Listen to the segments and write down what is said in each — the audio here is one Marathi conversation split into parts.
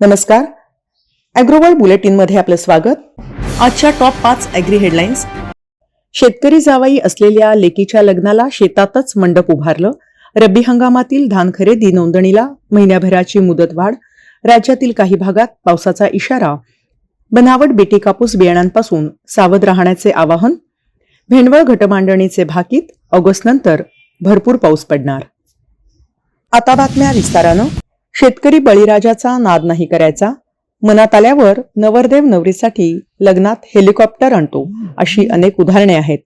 नमस्कार. बुलेटिन बुलेटिनमध्ये आपलं स्वागत. आजच्या टॉप पाच ॲग्री हेडलाईन्स शेतकरी जावाई असलेल्या लेकीच्या लग्नाला शेतातच मंडप उभारलं. रब्बी हंगामातील धान खरेदी नोंदणीला महिन्याभराची मुदतवाढ राज्यातील काही भागात पावसाचा इशारा. बनावट बेटी कापूस बियाणांपासून सावध राहण्याचे आवाहन. भेंडवळ घटमांडणीचे भाकीत ऑगस्टनंतर भरपूर पाऊस पडणार. आता बातम्या विस्तारानं. शेतकरी बळीराजाचा नाद नाही करायचा. मनात आल्यावर नवरदेव नवरीसाठी लग्नात हेलिकॉप्टर आणतो अशी अनेक उदाहरणे आहेत.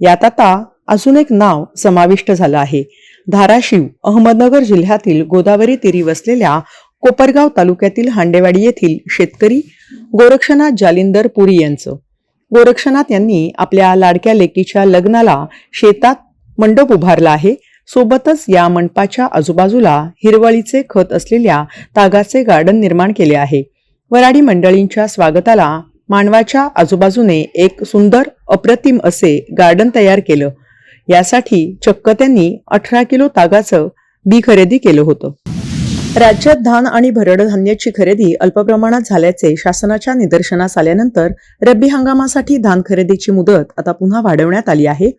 यात आता अजून एक नाव समाविष्ट झालं आहे. धाराशिव अहमदनगर जिल्ह्यातील गोदावरी तीरी वसलेल्या कोपरगाव तालुक्यातील हांडेवाडी येथील शेतकरी गोरक्षनाथ जालिंदर पुरी यांचं. गोरक्षनाथ यांनी आपल्या लाडक्या लेकीच्या लग्नाला शेतात मंडप उभारला आहे. सोबतच या मंडपाच्या आजूबाजूला हिरवळीचे खत असलेल्या तागाचे गार्डन निर्माण केले आहे. वराडी मंडळींच्या स्वागताला मानवाच्या आजूबाजूने एक सुंदर अप्रतिम असे गार्डन तयार केलं. यासाठी चक्क त्यांनी अठरा किलो तागाचं बी खरेदी केलं होतं. राज्यात धान आणि भरड धान्याची खरेदी अल्प प्रमाणात झाल्याचे शासनाच्या निदर्शनास आल्यानंतर रब्बी हंगामासाठी धान खरेदीची मुदत आता पुन्हा वाढवण्यात आली आहे.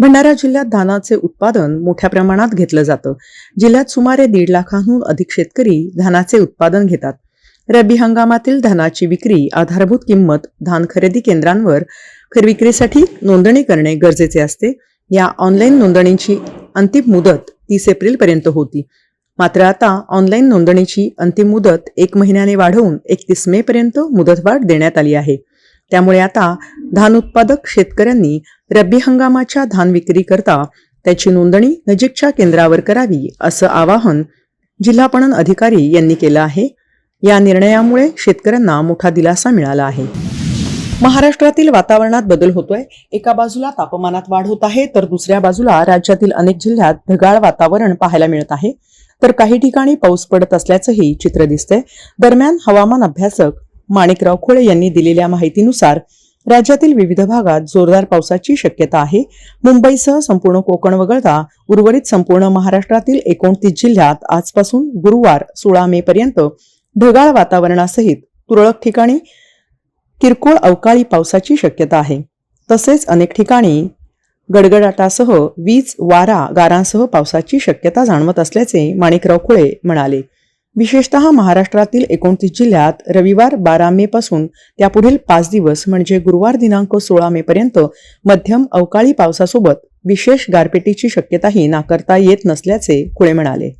भंडारा जिल्ह्यात धानाचे उत्पादन मोठ्या प्रमाणात घेतलं जातं. जिल्ह्यात सुमारे दीड लाखांहून अधिक शेतकरी धानाचे उत्पादन घेतात. रब्बी हंगामातील धानाची विक्री आधारभूत किंमत धान खरेदी केंद्रांवर विक्रीसाठी नोंदणी करणे गरजेचे असते. या ऑनलाईन नोंदणीची अंतिम मुदत तीस एप्रिल पर्यंत होती. मात्र आता ऑनलाईन नोंदणीची अंतिम मुदत एक महिन्याने वाढवून एकतीस मे पर्यंत मुदतवाढ देण्यात आली आहे. त्यामुळे आता धान उत्पादक शेतकऱ्यांनी रब्बी हंगामाच्या धान विक्री करता त्याची नोंदणी नजीकच्या केंद्रावर करावी असं आवाहन जिल्हा पणन अधिकारी यांनी केलं आहे. या निर्णयामुळे शेतकऱ्यांना मोठा दिलासा मिळाला आहे. महाराष्ट्रातील वातावरणात बदल होतोय. एका बाजूला तापमानात वाढ होत आहे तर दुसऱ्या बाजूला राज्यातील अनेक जिल्ह्यात ढगाळ वातावरण पाहायला मिळत आहे. तर काही ठिकाणी पाऊस पडत असल्याचंही चित्र दिसतंय. दरम्यान हवामान अभ्यासक माणिकराव खोळे यांनी दिलेल्या माहितीनुसार राज्यातील विविध भागात जोरदार पावसाची शक्यता आहे. मुंबईसह संपूर्ण कोकण वगळता उर्वरित संपूर्ण महाराष्ट्रातील एकोणतीस जिल्ह्यात आजपासून गुरुवार सोळा मे पर्यंत ढगाळ वातावरणासहित तुरळक ठिकाणी किरकोळ अवकाळी पावसाची शक्यता आहे. तसेच अनेक ठिकाणी गडगडाटासह वीज वारा गारांसह पावसाची शक्यता जाणवत असल्याचे माणिकराव खुळे म्हणाले. विशेषतः महाराष्ट्रातील एकोणतीस जिल्ह्यात रविवार बारा मे पासून त्यापुढील पाच दिवस म्हणजे गुरुवार दिनांक सोळा मे पर्यंत मध्यम अवकाळी पावसासोबत विशेष गारपिटीची शक्यताही नाकारता येत नसल्याचे खुळे म्हणाले.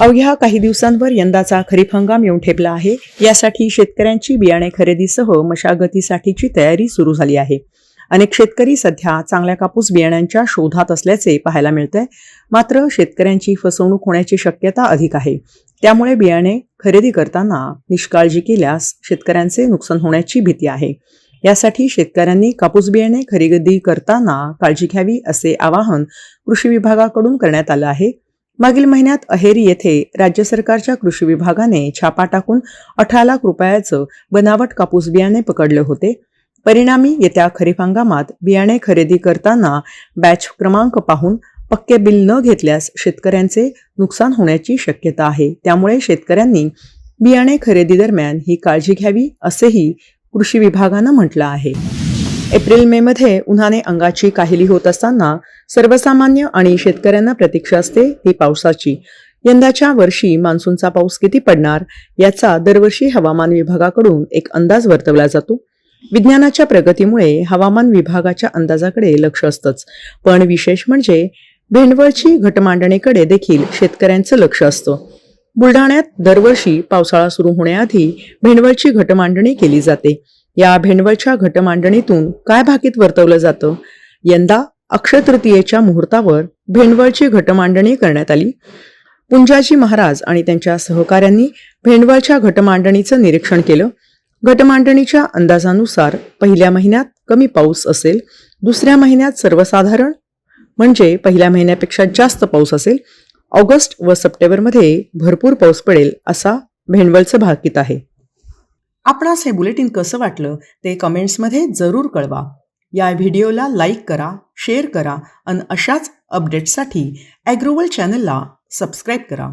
अवघ्या काही दिवसांवर यंदाचा खरीप हंगाम येऊन ठेपला आहे. यासाठी शेतकऱ्यांची बियाणे खरेदीसह मशागतीसाठीची तयारी सुरू झाली आहे. अनेक शेतकरी सध्या चांगल्या कापूस बियाण्यांच्या शोधात असल्याचे पाहायला मिळतंय. मात्र शेतकऱ्यांची फसवणूक होण्याची शक्यता अधिक आहे. त्यामुळे बियाणे खरेदी करताना निष्काळजी केल्यास शेतकऱ्यांचे नुकसान होण्याची भीती आहे. यासाठी शेतकऱ्यांनी कापूस बियाणे खरेदी करताना काळजी घ्यावी असे आवाहन कृषी विभागाकडून करण्यात आलं आहे. मागील महिन्यात अहेरी येथे राज्य सरकारच्या कृषी विभागाने छापा टाकून अठरा लाख रुपयाचं बनावट कापूस बियाणे पकडले होते. परिणामी येत्या खरीप हंगामात बियाणे खरेदी करताना बॅच क्रमांक पाहून पक्के बिल न घेतल्यास शेतकऱ्यांचे नुकसान होण्याची शक्यता आहे. त्यामुळे शेतकऱ्यांनी बियाणे खरेदी दरम्यान ही काळजी घ्यावी असेही कृषी विभागानं म्हटलं आहे. एप्रिल मे मध्ये उन्हाने अंगाची काहिली होत असताना सर्वसामान्य आणि शेतकऱ्यांना प्रतीक्षा असते ही पावसाची. यंदाच्या वर्षी मान्सूनचा पाऊस किती पडणार याचा दरवर्षी हवामान विभागाकडून एक अंदाज वर्तवला जातो. विज्ञानाच्या प्रगतीमुळे हवामान विभागाच्या अंदाजाकडे लक्ष असतंच. पण विशेष म्हणजे भेंडवळची घटमांडणीकडे देखील शेतकऱ्यांचं लक्ष असतं. बुलढाण्यात दरवर्षी पावसाळा सुरू होण्याआधी भेंडवळची घटमांडणी केली जाते. या भेंडवळच्या घटमांडणीतून काय भाकीत वर्तवलं जातं? यंदा अक्षय तृतीयेच्या मुहूर्तावर भेंडवळची घटमांडणी करण्यात आली. पुंजाजी महाराज आणि त्यांच्या सहकाऱ्यांनी भेंडवळच्या घटमांडणीचं निरीक्षण केलं. गटमांडणीच्या अंदाजानुसार पहिल्या महिन्यात कमी पाऊस असेल दुसऱ्या महिन्यात सर्वसाधारण म्हणजे पहिल्या महिन्यापेक्षा जास्त पाऊस असेल ऑगस्ट व सप्टेंबरमध्ये भरपूर पाऊस पडेल असा भेंडवलचं भाकीत आहे. आपणास हे बुलेटिन कसं वाटलं ते कमेंट्समध्ये जरूर कळवा. या व्हिडिओला लाईक करा शेअर करा आणि अशाच अपडेट्ससाठी ॲग्रोवल चॅनलला सबस्क्राईब करा.